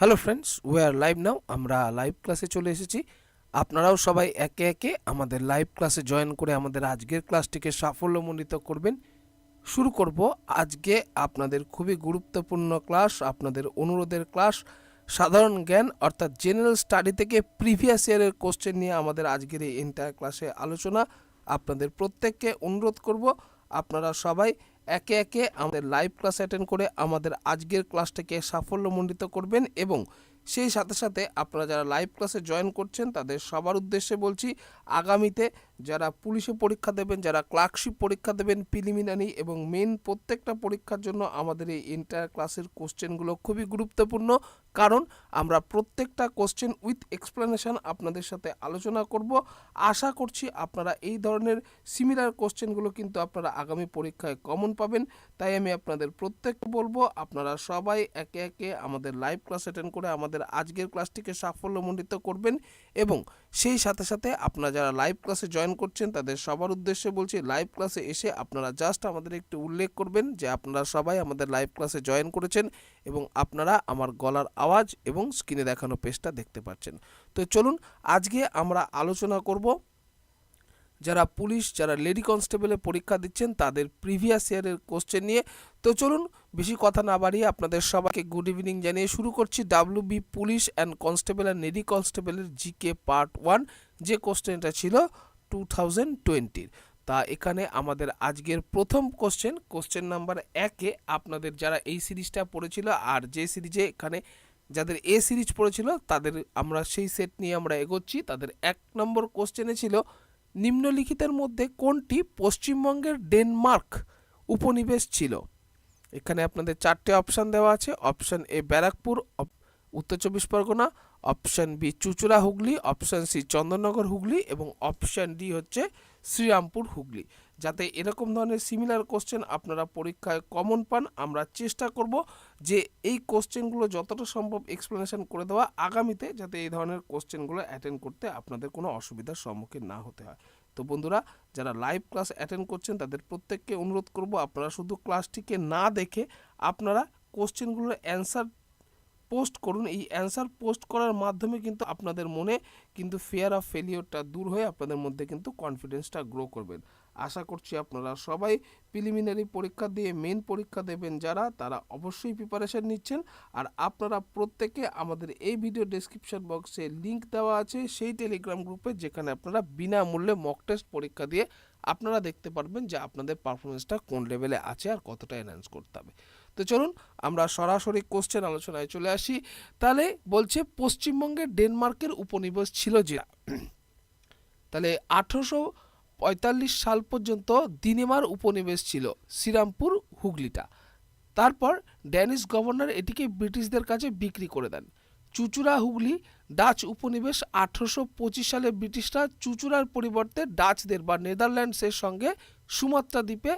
Hello friends we are live now আমরা live ক্লাসে চলে এসেছি। আপনারাও সবাই একে একে আমাদের লাইভ ক্লাসে জয়েন করে আমাদের আজকের ক্লাসটিকে সাফল্যমণ্ডিত করবেন। শুরু করব আজকে আপনাদের খুবই গুরুত্বপূর্ণ ক্লাস আপনাদের অনুরোধের ক্লাস সাধারণ জ্ঞান অর্থাৎ জেনারেল স্টাডি থেকে প্রিভিয়াস ইয়ারের কোশ্চেন নিয়ে আমাদের আজকের এই এন্টায়ার ক্লাসে আলোচনা। আপনাদের প্রত্যেককে অনুরোধ করব। আপনারা সবাই একে একে আমাদের লাইভ ক্লাস অ্যাটেন্ড করে আমাদের আজকের ক্লাসটাকে সাফল্যমণ্ডিত করবেন এবং সেই সাথে সাথে আপনারা যারা লাইভ ক্লাসে জয়েন করছেন তাদের সবার উদ্দেশ্যে বলছি, আগামীতে যারা পুলিশে পরীক্ষা দেবেন, যারা ক্লার্কশিপ পরীক্ষা দেবেন প্রিলিমিনারি এবং মেন প্রত্যেকটা পরীক্ষার জন্য আমাদের এই এন্টায়ার ক্লাসের কোশ্চেনগুলো খুবই গুরুত্বপূর্ণ। কারণ আমরা প্রত্যেকটা কোশ্চেন উইথ এক্সপ্লেনেশন আপনাদের সাথে আলোচনা করব। আশা করছি আপনারা এই ধরনের সিমিলার কোশ্চেনগুলো কিন্তু আপনারা আগামী পরীক্ষায় কমন পাবেন। তাই আমি আপনাদের প্রত্যেককে বলব, আপনারা সবাই একে একে আমাদের লাইভ ক্লাস অ্যাটেন্ড করে আমাদের আজকের ক্লাসটিকে সাফল্যমণ্ডিত করবেন এবং সেই সাথে সাথে আপনারা যারা লাইভ ক্লাসে জয়েন করছেন, তাদের সবার উদ্দেশ্যে বলছি লাইভ ক্লাসে এসে আপনারা জাস্ট আমাদের একটু উল্লেখ করবেন যে আপনারা সবাই আমাদের লাইভ ক্লাসে জয়েন করেছেন এবং আপনারা আমার গলার আওয়াজ এবং স্ক্রিনে দেখানো পেজটা দেখতে পাচ্ছেন। তো চলুন, আজকে আমরা আলোচনা করব যারা পুলিশ, যারা লেডি কনস্টেবলে পরীক্ষা দিচ্ছেন, তাদের প্রিভিয়াস ইয়ারের কোশ্চেন নিয়ে। তো চলুন, বেশি কথা না বাড়িয়ে আপনাদের সবাইকে গুড ইভিনিং জানিয়ে শুরু করছি W B police and constable and lady কনস্টেবলের জিকে পার্ট ওয়ান যে কোশ্চেনটা ছিল টু থাউজেন্ড টোয়েন্টির তা এখানে আমাদের আজকের প্রথম কোশ্চেন কোশ্চেন নাম্বার একে আপনাদের যারা এই সিরিজটা পড়েছিল আর যে সিরিজে এখানে যাদের এ সিরিজ পড়েছিল, তাদের আমরা সেই সেট নিয়ে আমরা এগোচ্ছি। তাদের এক নম্বর কোশ্চেনে ছিল নিম্নলিখিতের মধ্যে কোনটি পশ্চিমবঙ্গের ডেনমার্ক উপনিবেশ ছিল? এখানে আপনাদের চারটে অপশান দেওয়া আছে। অপশান এ ব্যারাকপুর উত্তর চব্বিশ Pargana, option B Chuchura Hooghly, option C Chandannagar Hooghly এবং অপশান ডি হচ্ছে শ্রীরামপুর হুগলি। যাতে এরকম ধরনের সিমিলার কোশ্চেন আপনারা পরীক্ষায় কমন পান, আমরা চেষ্টা করব যে এই কোশ্চেনগুলো যতটা সম্ভব এক্সপ্লেনেশন করে দেওয়া আগামীতে, যাতে এই ধরনের কোশ্চেনগুলো অ্যাটেন্ড করতে আপনাদের কোনো অসুবিধার সম্মুখীন না হতে হয়। তো বন্ধুরা, যারা লাইভ ক্লাস অ্যাটেন্ড করছেন, তাদের প্রত্যেককে অনুরোধ করব আপনারা শুধু ক্লাসটিকে না দেখে আপনারা কোশ্চেনগুলোর অ্যান্সার পোস্ট করুন। এই অ্যান্সার পোস্ট করার মাধ্যমে কিন্তু আপনাদের মনে কিন্তু ফেয়ার অফ ফেলিওরটা দূর হয়ে আপনাদের মধ্যে কিন্তু কনফিডেন্সটা গ্রো করবেন আশা করছি আপনারা সবাই প্রিলিমিনারি পরীক্ষা দিয়ে মেন পরীক্ষা দেবেন যারা, তারা অবশ্যই প্রিপারেশন নিচ্ছেন। আর আপনারা প্রত্যেকে আমাদের এই ভিডিও ডেসক্রিপশন বক্সে লিঙ্ক দেওয়া আছে, সেই টেলিগ্রাম গ্রুপে যেখানে আপনারা বিনামূল্যে মক টেস্ট পরীক্ষা দিয়ে আপনারা দেখতে পারবেন যে আপনাদের পারফরমেন্সটা কোন লেভেলে আছে আর কতটা এনহ্যান্স করতে হবে। তো চলুন, আমরা সরাসরি কোশ্চেন আলোচনায় চলে আসি। তাহলে বলছে, পশ্চিমবঙ্গের ডেনমার্কের উপনিবেশ ছিল যে, তাহলে আঠারোশো সাল পর্যন্ত দিনেমার উপনিবেশ ছিল, শ্রীরামপুর, হুগলিটা। তারপর ড্যানিশ গভর্নর এটিকে ব্রিটিশদের কাছে বিক্রি করে দেন। চুচুড়া, হুগলি, ডাচ উপনিবেশ আঠারোশো পঁচিশ সালে ব্রিটিশরা চুচুড়ার পরিবর্তে ডাচদের বা নেদারল্যান্ডসের সঙ্গে সুমাত্রা দ্বীপে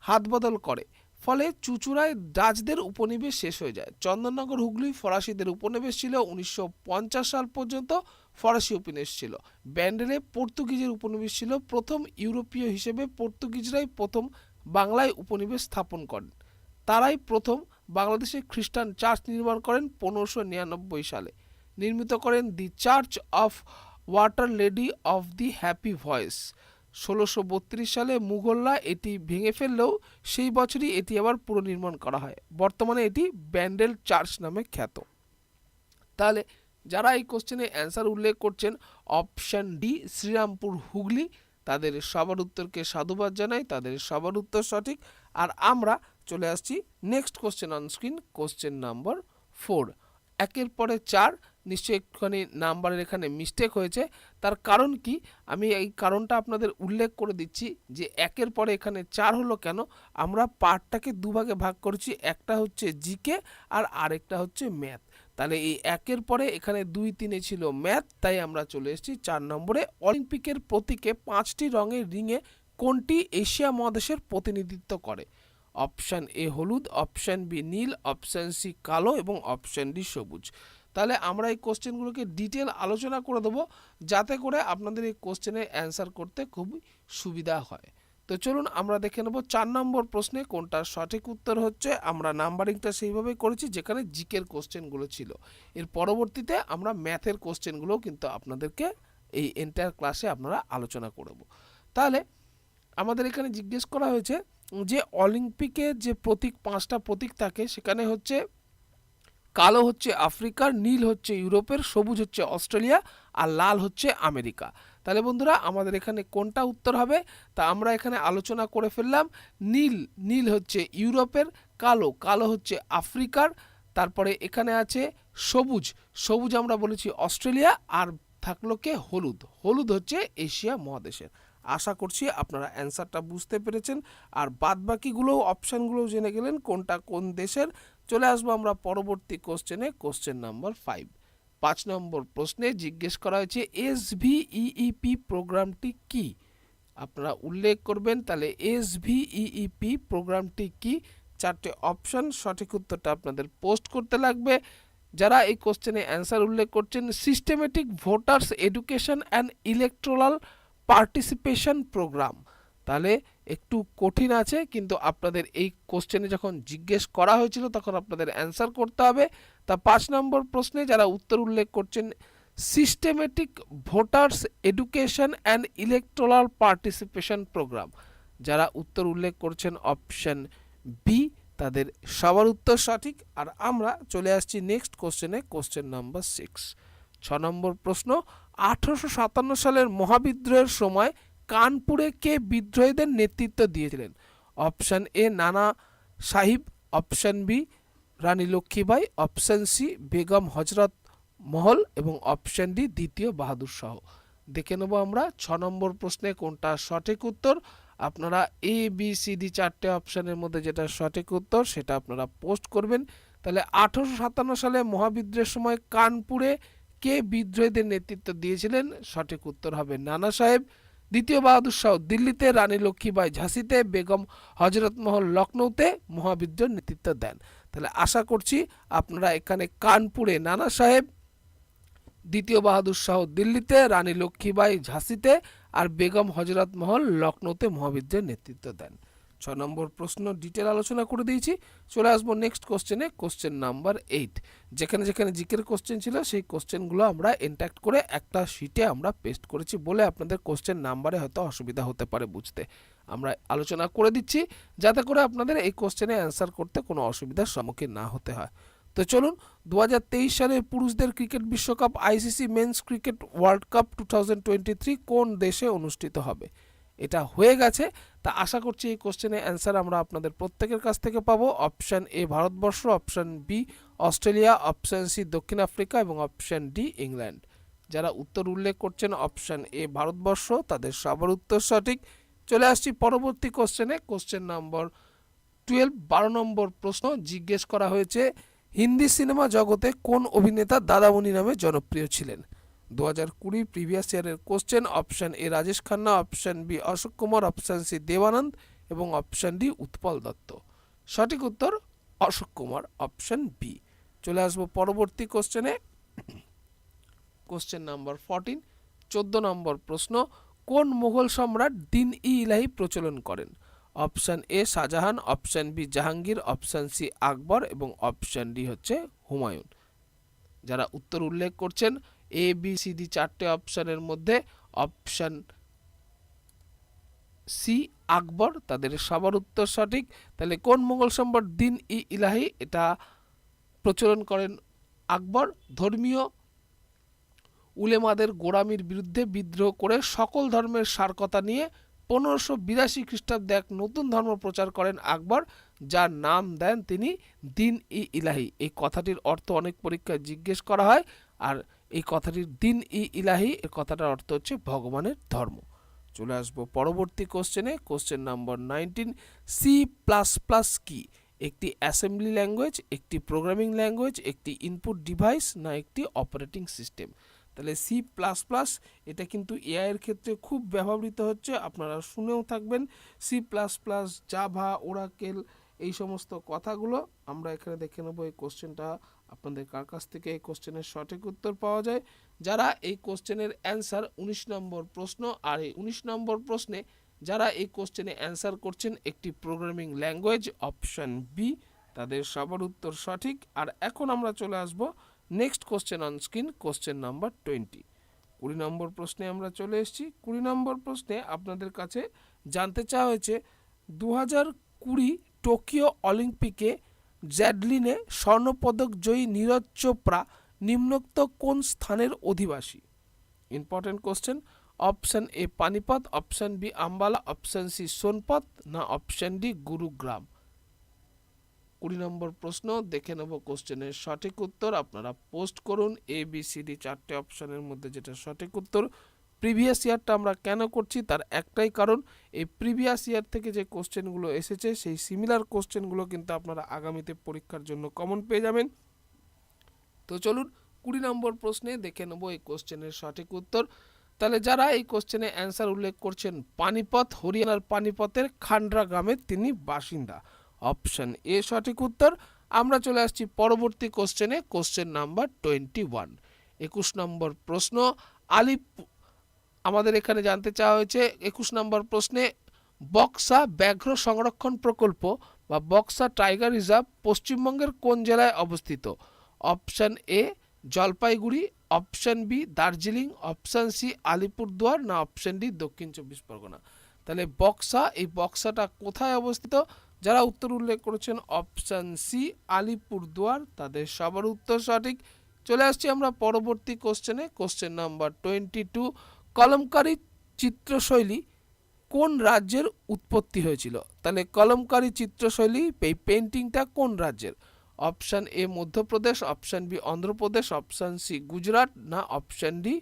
হাত বদল করে। ফলে চুচুড়ায় ডাচদের উপনিবেশ শেষ হয়ে যায়। চন্দননগর, হুগলি, ফরাসিদের উপনিবেশ ছিল উনিশশো পঞ্চাশ সাল পর্যন্ত ফরাসি উপনিবেশ ছিল। ব্যান্ডেলে পর্তুগিজের উপনিবেশ ছিল। প্রথম ইউরোপীয় হিসেবে পর্তুগিজরাই প্রথম বাংলায় উপনিবেশ স্থাপন করেন। তারাই প্রথম বাংলাদেশে খ্রিস্টান চার্চ নির্মাণ করেন পনেরোশো নিরানব্বই সালে। নির্মিত করেন the church of water lady of the happy voice ষোলোশো বত্রিশ সালে মুঘলরা এটি ভেঙে ফেললেও সেই বছরই এটি আবার পুনর্নির্মাণ করা হয়। বর্তমানে এটি ব্যান্ডেল চার্চ নামে খ্যাত। তাহলে যারা এই কোশ্চেনে অ্যান্সার উল্লেখ করছেন, অপশান ডি, শ্রীরামপুর হুগলি। তাদের সবার উত্তরকে সাধুবাদ জানাই, তাদের সবার উত্তর সঠিক। আর আমরা চলে আসছি next question on screen question number four একের পরে চার, নিশ্চয়ই একটুখানি নাম্বারের এখানে মিস্টেক হয়েছে। তার কারণ কি? আমি এই কারণটা আপনাদের উল্লেখ করে দিচ্ছি যে একের পরে এখানে চার হলো কেন? আমরা পার্টটাকে দুভাগে ভাগ করেছি, একটা হচ্ছে জিকে আর আরেকটা হচ্ছে ম্যাথ। তাহলে এই একের পরে এখানে দুই তিনে ছিল ম্যাথ, তাই আমরা চলে এসেছি চার নম্বরে। অলিম্পিকের প্রতীকে পাঁচটি রঙের রিংয়ে কোনটি এশিয়া মহাদেশের প্রতিনিধিত্ব করে? অপশান এ হলুদ, অপশান বি নীল, অপশান সি কালো এবং অপশান ডি সবুজ। তাহলে আমরা এই কোশ্চেনগুলোকে ডিটেল আলোচনা করে দেবো, যাতে করে আপনাদের এই কোশ্চেনের অ্যান্সার করতে খুবই সুবিধা হয়। তো চলুন আমরা দেখে নেব চার নম্বর প্রশ্নে কোনটা সঠিক উত্তর হচ্ছে, আমরা নাম্বারিংটা সেইভাবেই করেছি যেখানে জিকের কোশ্চেনগুলো ছিল। এর পরবর্তীতে আমরা ম্যাথের কোশ্চেনগুলোও কিন্তু আপনাদেরকে এই এন্টায়ার ক্লাসে আপনারা আলোচনা করব তাহলে আমাদের এখানে জিজ্ঞেস করা হয়েছে যে অলিম্পিকের যে প্রতীক, পাঁচটা প্রতীক থাকে সেখানে হচ্ছে কালো হচ্ছে আফ্রিকার নীল হচ্ছে ইউরোপের, সবুজ হচ্ছে অস্ট্রেলিয়া আর লাল হচ্ছে আমেরিকা। তাহলে বন্ধুরা, আমাদের এখানে কোনটা উত্তর হবে? তা আমরা এখানে আলোচনা করে ফেললাম। নীল নীল হচ্ছে ইউরোপের, কালো কালো হচ্ছে আফ্রিকার। তারপরে এখানে আছে সবুজ সবুজ আমরা বলেছি অস্ট্রেলিয়া, আর থাকল কে? হলুদ হলুদ হচ্ছে এশিয়া মহাদেশের। আশা করছি আপনারা অ্যান্সারটা বুঝতে পেরেছেন। আর বাদ বাকিগুলো অপশানগুলো জেনে গেলেন কোনটা কোন দেশের। চলে আসব আমরা পরবর্তী কোশ্চেনে, কোশ্চেন নাম্বার ফাইভ পাঁচ নম্বর প্রশ্নে জিজ্ঞেস করা হয়েছে, এস ভিইপি প্রোগ্রামটি কি? আপনারা উল্লেখ করবেন, তাহলে এস ভিইপি প্রোগ্রামটি কি? চারটে অপশন, সঠিক উত্তরটা আপনাদের পোস্ট করতে লাগবে। যারা এই কোশ্চেনে অ্যান্সার উল্লেখ করছেন, systematic voters education and electoral participation program. তাহলে একটু কঠিন আছে, কিন্তু আপনাদের এই কোশ্চেনে যখন জিজ্ঞেস করা হয়েছিল, তখন আপনাদের অ্যান্সার করতে হবে। তা পাঁচ নম্বর প্রশ্নে যারা উত্তর উল্লেখ করছেন systematic voters education and electoral participation program যারা উত্তর উল্লেখ করছেন অপশন বি তাদের সবার উত্তর সঠিক। আর আমরা চলে আসছি নেক্সট কোশ্চেনে কোশ্চেন নাম্বার সিক্স ছ নম্বর প্রশ্ন, আঠারোশো সাতান্ন সালের মহাবিদ্রোহের সময় কানপুরে কে বিদ্রোহীদের নেতৃত্ব দিয়েছিলেন? Option A Nana Sahib, option B Rani Lakshmibai option C Begum Hazrat Mahal এবং অপশন ডি দ্বিতীয় বাহাদুর শাহ। দেখে নেব আমরা ছ নম্বর প্রশ্নে কোনটা সঠিক উত্তর। আপনারা এ, বি, সি, ডি চারটে অপশানের মধ্যে যেটা সঠিক উত্তর সেটা আপনারা পোস্ট করবেন। তাহলে আঠারোশো সাতান্ন সালে মহাবিদ্রোহের সময় কানপুরে কে বিদ্রোহীদের নেতৃত্ব দিয়েছিলেন? সঠিক উত্তর হবে নানা সাহেব দ্বিতীয় বাহাদুর শাহ দিল্লিতে রানী লক্ষ্মীবাই ঝাঁসিতে বেগম হজরতমহল লখনৌতে মহাবিদ্রোহের নেতৃত্ব দেন। তাহলে আশা করছি আপনারা এখানে কানপুরে নানা সাহেব, দ্বিতীয় বাহাদুর শাহ দিল্লিতে, রানী লক্ষ্মীবাই ঝাঁসিতে আর বেগম হজরত মহল লখনৌতে মহাবিদ্রোহের নেতৃত্ব দেন। ছ নম্বর প্রশ্ন ডিটেল আলোচনা করে দিয়েছি। চলে আসব নেক্সট কোশ্চেনে কোশ্চেন নাম্বার এইট যেখানে যেখানে জিকের কোশ্চেন ছিল, সেই কোশ্চেনগুলো আমরা ইন্ট্যাক্ট করে একটা শিটে আমরা পেস্ট করেছি বলে আপনাদের কোশ্চেন নাম্বারে হয়তো অসুবিধা হতে পারে বুঝতে। আমরা আলোচনা করে দিচ্ছি, যাতে করে আপনাদের এই কোশ্চেনে অ্যান্সার করতে কোনো অসুবিধার সম্মুখীন না হতে হয়। তো চলুন দু হাজার তেইশ সালে পুরুষদের ক্রিকেট বিশ্বকাপ ICC men's cricket world cup two কোন দেশে অনুষ্ঠিত হবে? এটা হয়ে গেছে। তা আশা করছি এই কোশ্চেনে অ্যান্সার আমরা আপনাদের প্রত্যেকের কাছ থেকে পাবো। Option A Bharatvarsha option B Australia option C দক্ষিণ আফ্রিকা এবং অপশান ডি ইংল্যান্ড। যারা উত্তর উল্লেখ করছেন অপশান এ ভারতবর্ষ, তাদের সবার উত্তর সঠিক। চলে আসছি পরবর্তী কোশ্চেনে কোশ্চেন নম্বর টুয়েলভ বারো নম্বর প্রশ্ন জিজ্ঞেস করা হয়েছে, হিন্দি সিনেমা জগতে কোন অভিনেতা দাদামণি নামে জনপ্রিয় ছিলেন? দু হাজার কুড়ি প্রিভিয়াস ইয়ারের question option A Rajesh Khanna, option B Ashok Kumar, option C Dev Anand এবং অপশান ডি উৎপল দত্ত। সঠিক উত্তর অশোক কুমার, অপশান বি। চলে আসব পরবর্তী কোশ্চেনে কোশ্চেন নাম্বার ফোরটিন, চোদ্দ নম্বর প্রশ্ন, কোন মুঘল সম্রাট দিন ই ইলাহি প্রচলন করেন? Option A Shahjahan, option B Jahangir, option C Akbar এবং অপশান ডি হচ্ছে হুমায়ুন। যারা উত্তর উল্লেখ করছেন এ বি সি ডি চারটে অপশানের মধ্যে অপশান সি আকবর। তাদের সবার উত্তর সঠিক। তাহলে কোন মোগল সম্রাট দিন ই ইলাহি? এটা প্রচলন করেন আকবর। ধর্মীয় উলেমাদের গোড়ামির বিরুদ্ধে বিদ্রোহ করে সকল ধর্মের সারকতা নিয়ে পনেরোশো বিরাশি খ্রিস্টাব্দে এক নতুন ধর্ম প্রচার করেন আকবর, যার নাম দেন তিনি দিন ই ইলাহি। এই কথাটির অর্থ অনেক পরীক্ষায় জিজ্ঞেস করা হয়। আর এই কথাটির দিন ই ইলাহি এর কথাটার অর্থ হচ্ছে ভগবানের ধর্ম। চলে আসব পরবর্তী কোশ্চেনে question number nineteen C plus plus কি? একটি অ্যাসেম্বলি ল্যাঙ্গুয়েজ একটি প্রোগ্রামিং ল্যাঙ্গুয়েজ একটি ইনপুট ডিভাইস না একটি অপারেটিং সিস্টেম তাহলে সি প্লাস প্লাস এটা কিন্তু এআইয়ের ক্ষেত্রে খুব ব্যবহৃত হচ্ছে। আপনারা শুনেও থাকবেন। C plus plus Java Oracle এই সমস্ত কথাগুলো আমরা এখানে দেখে নেব। এই কোশ্চেনটা আপনাদের কার কাছ থেকে এই কোশ্চেনের সঠিক উত্তর পাওয়া যায়? যারা এই কোশ্চেনের অ্যান্সার উনিশ নম্বর প্রশ্ন আর এই উনিশ নম্বর প্রশ্নে যারা এই কোশ্চেনে অ্যান্সার করছেন একটি প্রোগ্রামিং ল্যাঙ্গুয়েজ অপশন বি তাদের সবার উত্তর সঠিক। আর এখন আমরা চলে আসব next question on screen, question number twenty. কুড়ি নম্বর প্রশ্নে আমরা চলে এসেছি। কুড়ি নম্বর প্রশ্নে আপনাদের কাছে জানতে চাওয়া হয়েছে দু হাজার কুড়ি টোকিও অলিম্পিকে জ্যাডলিনে স্বর্ণপদক জয়ী নীরজ চোপড়া নিম্নোক্ত কোন স্থানের অধিবাসী? Important question option A Panipat option B Ambala option C Sonipat না অপশন ডি গুরুগ্রাম? কুড়ি নম্বর প্রশ্ন, দেখে নেব কোশ্চেনের সঠিক উত্তর। আপনারা পোস্ট করুন এ বি সি ডি চারটে অপশনের মধ্যে যেটা সঠিক উত্তর। প্রিভিয়াস ইয়ারটা আমরা কেন করছি তার একটাই কারণ, এই প্রিভিয়াস ইয়ার থেকে যে কোশ্চেনগুলো এসেছে, সেই সিমিলার কোশ্চেনগুলো কিন্তু আপনারা আগামীতে পরীক্ষার জন্য কমন পেয়ে যাবেন। তো চলুন কুড়ি নম্বর প্রশ্নে দেখে নেব এই কোশ্চেনের সঠিক উত্তর। তাহলে যারা এই কোশ্চেনে অ্যান্সার উল্লেখ করছেন, পানিপথ, হরিয়ানার পানিপথের খান্ডরা গ্রামের তিনি বাসিন্দা। অপশন এ সঠিক উত্তর। আমরা চলে আসছি পরবর্তী কোশ্চেনে কোশ্চেন নাম্বার টোয়েন্টি ওয়ান একুশ নম্বর প্রশ্ন আলিপ আমাদের এখানে জানতে চাওয়া হয়েছে একুশ নম্বর প্রশ্নে, বক্সা ব্যাঘ্র সংরক্ষণ প্রকল্প বা বক্সা টাইগার রিজার্ভ পশ্চিমবঙ্গের কোন জেলায় অবস্থিত? Option A, Jalpaiguri, option B, Darjeeling, option C, Alipurduar না অপশন ডি, দক্ষিণ চব্বিশ পরগনা। তাহলে বক্সা, এই বক্সাটা কোথায় অবস্থিত? যারা উত্তর উল্লেখ করেছেন অপশন সি, আলিপুরদুয়ার, তাদের সবার উত্তর সঠিক। চলে আসছি আমরা পরবর্তী কোশ্চেনে question number twenty two Kalamkari চিত্রশৈলী কোন রাজ্যের উৎপত্তি হয়েছিল? তাহলে কলমকারী চিত্রশৈলী, এই পেন্টিংটা কোন রাজ্যের? Option A Madhya Pradesh option B Andhra Pradesh option C Gujarat, না option D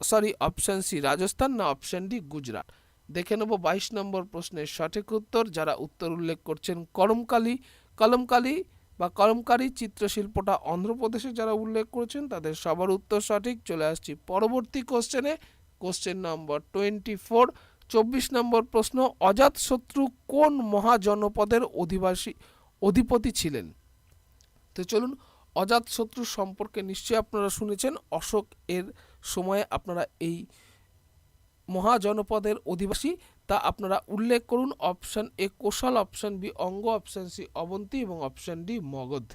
sorry option C Rajasthan, না অপশান ডি গুজরাট? দেখে নেব বাইশ নম্বর প্রশ্নের সঠিক উত্তর। যারা উত্তর উল্লেখ করছেন করমকালী কলমকালী বা কলমকারী চিত্রশিল্পটা অন্ধ্রপ্রদেশে যারা উল্লেখ করেছেন, তাদের সবার উত্তর সঠিক। চলে আসছি পরবর্তী কোশ্চেনে কোশ্চেন নম্বর টোয়েন্টি ফোর। চব্বিশ নম্বর প্রশ্ন অজাতশত্রু কোন মহাজনপদের অধিবাসী, অধিপতি ছিলেন? তো চলুন অজাতশত্রু সম্পর্কে নিশ্চয়ই আপনারা শুনেছেন, অশোক এর সময়ে আপনারা এই মহাজনপদের অধিবাসী, তা আপনারা উল্লেখ করুন, option A Kosala, option B Anga, option C Avanti এবং অপশন ডি মগধ।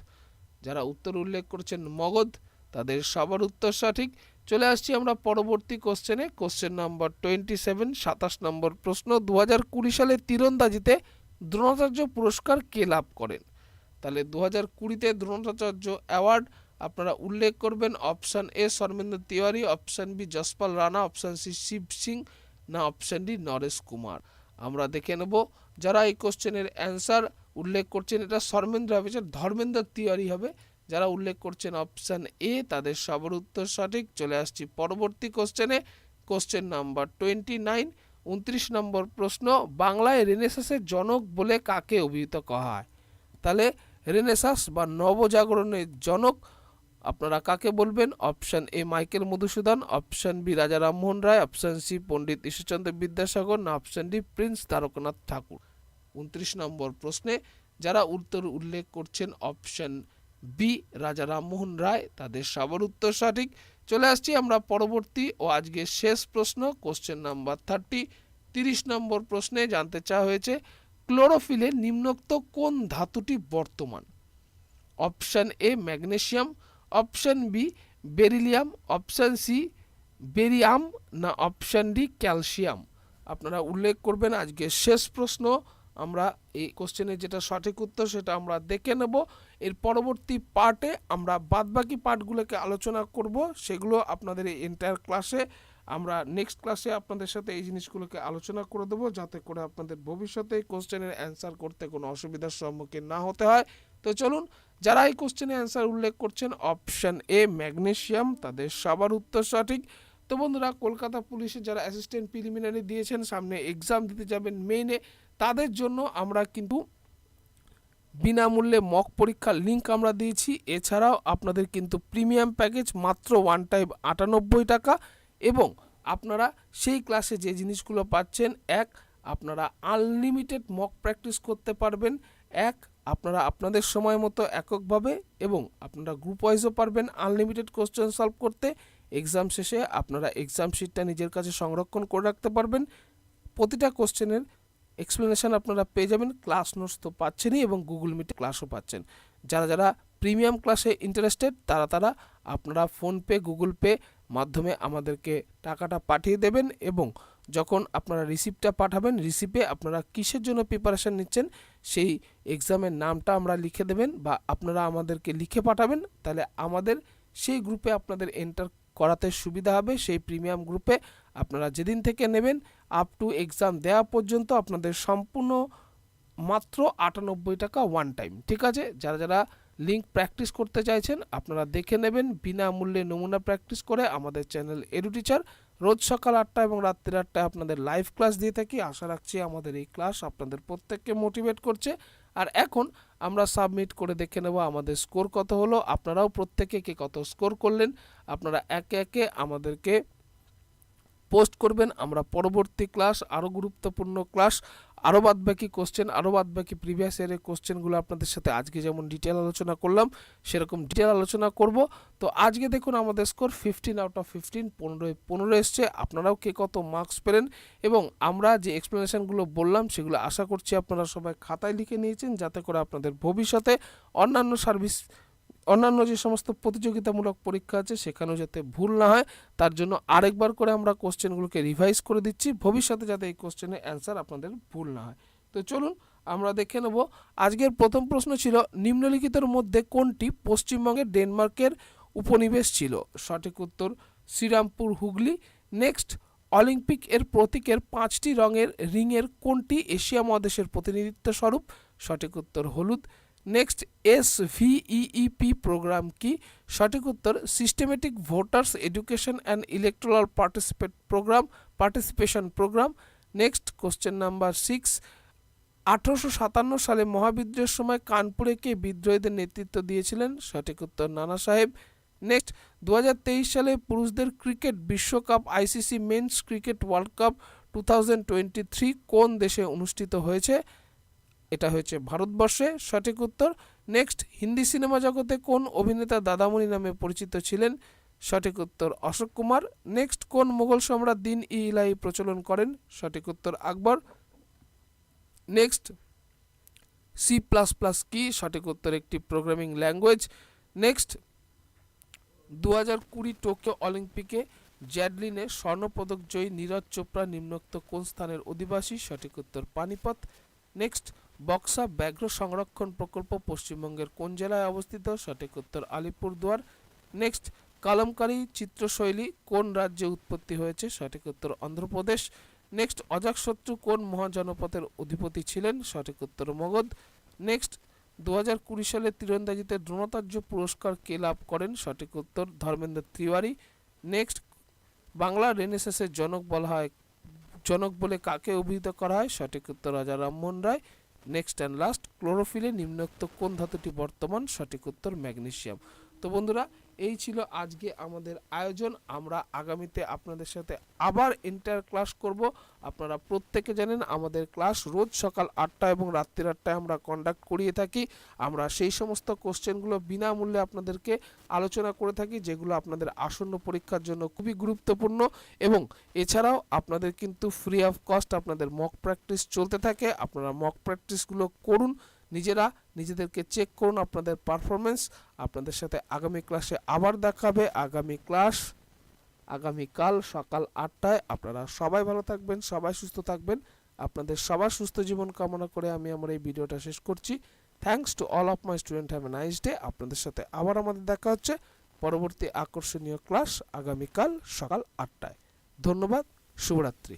যারা উত্তর উল্লেখ করেছেন মগধ, তাদের সবার উত্তর সঠিক। চলে আসছি আমরা পরবর্তী কোশ্চেনে কোশ্চেন নাম্বার টোয়েন্টি সেভেন সাতাশ নম্বর প্রশ্ন। দু হাজার কুড়ি সালে তীরন্দাজিতে দ্রোণাচার্য পুরস্কার কে লাভ করেন? তাহলে দু হাজার কুড়িতে দ্রোণাচার্য অ্যাওয়ার্ড আপনারা উল্লেখ করবেন। Option A Sharmendra Tiwari. Option B Yashpal Rana. Option C Shiv Singh না অপশান ডি নরেশ কুমার। আমরা দেখে নেব যারা এই কোশ্চেনের অ্যান্সার উল্লেখ করছেন। এটা শর্মেন্দ্র হবে ধর্মেন্দ্র তিওয়ারি হবে। যারা উল্লেখ করছেন অপশান এ তাদের সবার উত্তর সঠিক। চলে আসছি পরবর্তী কোশ্চেনে কোশ্চেন নাম্বার টোয়েন্টি নাইন উনত্রিশ নম্বর প্রশ্ন, বাংলায় রেনেসাসের জনক বলে কাকে অভিহিত করা হয়? তাহলে রেনেসাস বা নবজাগরণের জনক আপনারা কাকে বলবেন? Option A Michael Madhusudan option B Raja Rammohan Roy option C Pandit Ishwarchandra Vidyasagar, না option D prince Taraknath Thakur. উনত্রিশ নম্বর প্রশ্নে, যারা উত্তর উল্লেখ করছেন অপশন বি রাজা রামমোহন রায়, তাদের সবার উত্তর সঠিক। চলে আসছি আমরা পরবর্তী ও আজকের শেষ প্রশ্ন কোশ্চেন নাম্বার থার্টি তিরিশ নম্বর প্রশ্নে জানতে চাওয়া হয়েছে ক্লোরোফিলে নিম্নোক্ত কোন ধাতুটি বর্তমান? Option A magnesium option B beryllium option C barium না অপশন ডি ক্যালসিয়াম আপনারা উল্লেখ করবেন আজকে শেষ প্রশ্ন। আমরা এই কোশ্চেনের যেটা সঠিক উত্তর সেটা আমরা দেখে নেব। এর পরবর্তী পার্টে আমরা বাদবাকি পার্টগুলোকে আলোচনা করব। সেগুলো আপনাদের এই এন্টায়ার ক্লাসে আমরা নেক্সট ক্লাসে আপনাদের সাথে এই জিনিসগুলোকে আলোচনা করে দেবো যাতে করে আপনাদের ভবিষ্যতে কোশ্চেনের অ্যান্সার করতে কোনো অসুবিধার সম্মুখীন না হতে হয়। তো চলুন, যারা এই কোশ্চেনের অ্যান্সার উল্লেখ করছেন অপশান এ ম্যাগনেশিয়াম তাদের সবার উত্তর সঠিক। তো বন্ধুরা, কলকাতা পুলিশে যারা অ্যাসিস্ট্যান্ট প্রিলিমিনারি দিয়েছেন, সামনে এক্সাম দিতে যাবেন মেইনে তাদের জন্য আমরা কিন্তু বিনামূল্যে মক পরীক্ষার লিঙ্ক আমরা দিয়েছি। এছাড়াও আপনাদের কিন্তু প্রিমিয়াম প্যাকেজ মাত্র ওয়ান টাইম আটানব্বই টাকা এবং আপনারা সেই ক্লাসে যে জিনিসগুলো পাচ্ছেন, এক, আপনারা আনলিমিটেড মক প্র্যাকটিস করতে পারবেন, এক, আপনারা আপনাদের সময় মতো এককভাবে এবং আপনারা গ্রুপ ওয়াইজও পারবেন আনলিমিটেড কোশ্চেন সলভ করতে। এক্সাম শেষে আপনারা এক্সাম শিটটা নিজের কাছে সংরক্ষণ করে রাখতে পারবেন। প্রতিটা কোশ্চেনের এক্সপ্লেনেশন আপনারা পেয়ে যাবেন। ক্লাস নোটস তো পাচ্ছেনই এবং গুগল মিটে ক্লাসও পাচ্ছেন। যারা যারা প্রিমিয়াম ক্লাসে ইন্টারেস্টেড তারা তারা আপনারা ফোনপে গুগল পে মাধ্যমে আমাদেরকে টাকাটা পাঠিয়ে দেবেন এবং যখন আপনারা রিসিপ্টটা পাঠাবেন রিসিপে আপনারা কিসের জন্য প্রিপারেশান নিচ্ছেন, সেই এক্সামের নামটা আমরা লিখে দেবেন বা আপনারা আমাদেরকে লিখে পাঠাবেন। তাহলে আমাদের সেই গ্রুপে আপনাদের এন্টার করাতে সুবিধা হবে, সেই প্রিমিয়াম গ্রুপে আপনারা যেদিন থেকে নেবেন আপ টু এক্সাম দেওয়া পর্যন্ত আপনাদের সম্পূর্ণ মাত্র আটানব্বই টাকা ওয়ান টাইম ঠিক আছে? যারা যারা লিঙ্ক প্র্যাকটিস করতে চাইছেন, আপনারা দেখে নেবেন, বিনামূল্যে নমুনা প্র্যাকটিস করে আমাদের চ্যানেল এডু টিচার রোজ সকাল আটটা এবং রাত্রি আটটায় আপনাদের লাইভ ক্লাস দিয়ে থাকি। আশা রাখছি আমাদের এই ক্লাস আপনাদের প্রত্যেককে মোটিভেট করছে। আর এখন আমরা সাবমিট করে দেখে নেব আমাদের স্কোর কত হলো। আপনারাও প্রত্যেকে কে কত স্কোর করলেন? আপনারা একে একে আমাদেরকে পোস্ট করবেন, আমরা পরবর্তী ক্লাস, আরও গুরুত্বপূর্ণ ক্লাস, আরও বাদবাকি কোশ্চেন আরও বাদবাকি প্রিভিয়াস ইয়ারের কোশ্চেনগুলো আপনাদের সাথে আজকে যেমন ডিটেল আলোচনা করলাম, সেরকম ডিটেল আলোচনা করব। তো আজকে দেখুন আমাদের score fifteen out of fifteen পনেরোয় পনেরো এসছে। আপনারাও কে কত মার্কস পেলেন? এবং আমরা যে এক্সপ্লেনেশনগুলো বললাম, সেগুলো আশা করছি আপনারা সবাই খাতায় লিখে নিয়েছেন, যাতে করে আপনাদের ভবিষ্যতে অন্যান্য সার্ভিস অন্যান্য যে সমস্ত প্রতিযোগিতামূলক পরীক্ষা আছে সেখানেও যাতে ভুল না হয়, তার জন্য আরেকবার করে আমরা কোশ্চেনগুলোকে রিভাইজ করে দিচ্ছি। ভবিষ্যতে যাতে এই কোশ্চেনের অ্যান্সার আপনাদের ভুল না হয়। তো চলুন আমরা দেখে নেব। আজকের প্রথম প্রশ্ন ছিল, নিম্নলিখিতের মধ্যে কোনটি পশ্চিমবঙ্গের ডেনমার্কের উপনিবেশ ছিল? সঠিক উত্তর, শ্রীরামপুর হুগলি। নেক্সট, অলিম্পিক এর প্রতীকের পাঁচটি রঙের রিংয়ের কোনটি এশিয়া মহাদেশের প্রতিনিধিত্ব স্বরূপ সঠিক উত্তর, হলুদ। নেক্সট এস ভিইপি প্রোগ্রাম কি? সঠিক উত্তর systematic voters education and electoral participate program participation program next question number six আঠারোশো সাতান্ন সালে মহাবিদ্রোহের সময় কানপুরে কে বিদ্রোহীদের নেতৃত্ব দিয়েছিলেন? সঠিক উত্তর, নানা সাহেব। নেক্সট দু হাজার তেইশ সালে পুরুষদের ক্রিকেট বিশ্বকাপ ICC men's cricket world cup two কোন দেশে অনুষ্ঠিত হয়েছে? এটা হয়েছে ভারতবর্ষে। সঠিক উত্তর, নেক্সট, হিন্দি সিনেমা জগতে কোন অভিনেতা দাদামণি নামে পরিচিত ছিলেন? সঠিক উত্তর, অশোক কুমার। নেক্সট, কোন মুঘল সম্রাট দিন ই ইলাহি প্রচলন করেন? সঠিক উত্তর, Akbar. Next, C plus plus কি? সঠিক উত্তর, একটি প্রোগ্রামিং ল্যাঙ্গুয়েজ নেক্সট দু হাজার কুড়ি টোকিও অলিম্পিকে জ্যাডলিনে স্বর্ণপদক জয়ী নীরজ চোপড়া নিম্নোক্ত কোন স্থানের অধিবাসী? সঠিক উত্তর, পানিপথ। নেক্সট বক্সা ব্যাঘ্র সংরক্ষণ প্রকল্প পশ্চিমবঙ্গের কোন জেলায় অবস্থিত? সঠিক উত্তর আলিপুরদুয়ার। নেক্সট, কলমকারী চিত্রশৈলী কোন রাজ্যে উৎপত্তি হয়েছে? সঠিক উত্তর অন্ধ্রপ্রদেশ। নেক্সট অজাতশত্রু কোন মহাজনপথের অধিপতি ছিলেন? সঠিক উত্তর মগধ। নেক্সট দু হাজার কুড়ি সালে তীরন্দাজিতে দ্রোণাচার্য পুরস্কার কে লাভ করেন? সঠিক উত্তর ধর্মেন্দ্র তিওয়ারি। নেক্সট, বাংলা রেনেসাসের জনক বলা হয়, জনক বলে কাকে অভিহিত করা হয়? সঠিক উত্তর Raja Rammohan Roy. Next and last ক্লোরোফিলে নিম্নোক্ত কোন ধাতুটি বর্তমান? সঠিক উত্তর ম্যাগনেশিয়াম তো বন্ধুরা এই ছিল আজকে আমাদের আয়োজন। আমরা আগামীতে আপনাদের সাথে আবার ইন্টার ক্লাস করব। আপনারা প্রত্যেকে জানেন, আমাদের ক্লাস রোজ সকাল আটটা এবং রাত্রির আটটায় আমরা কন্ডাক্ট করিয়ে থাকি। আমরা সেই সমস্ত কোশ্চেনগুলো বিনামূল্যে আপনাদেরকে আলোচনা করে থাকি, যেগুলো আপনাদের আসন্ন পরীক্ষার জন্য খুবই গুরুত্বপূর্ণ এবং এছাড়াও আপনাদের কিন্তু ফ্রি অফ কস্ট আপনাদের মক প্র্যাকটিস চলতে থাকে। আপনারা মক প্র্যাকটিসগুলো করুন নিজেরা নিজেদেরকে চেক করুন আপনাদের পারফরমেন্স আপনাদের সাথে আগামী ক্লাসে আবার দেখাবে আগামী ক্লাস আগামীকাল সকাল আটটায় আপনারা সবাই ভালো থাকবেন, সবাই সুস্থ থাকবেন। আপনাদের সবার সুস্থ জীবন কামনা করে আমি আমার এই ভিডিওটা শেষ করছি। Thanks to all of my student have a nice day আপনাদের সাথে আবার আমাদের দেখা হচ্ছে পরবর্তী আকর্ষণীয় ক্লাস আগামীকাল সকাল আটটায়। ধন্যবাদ, শুভরাত্রি।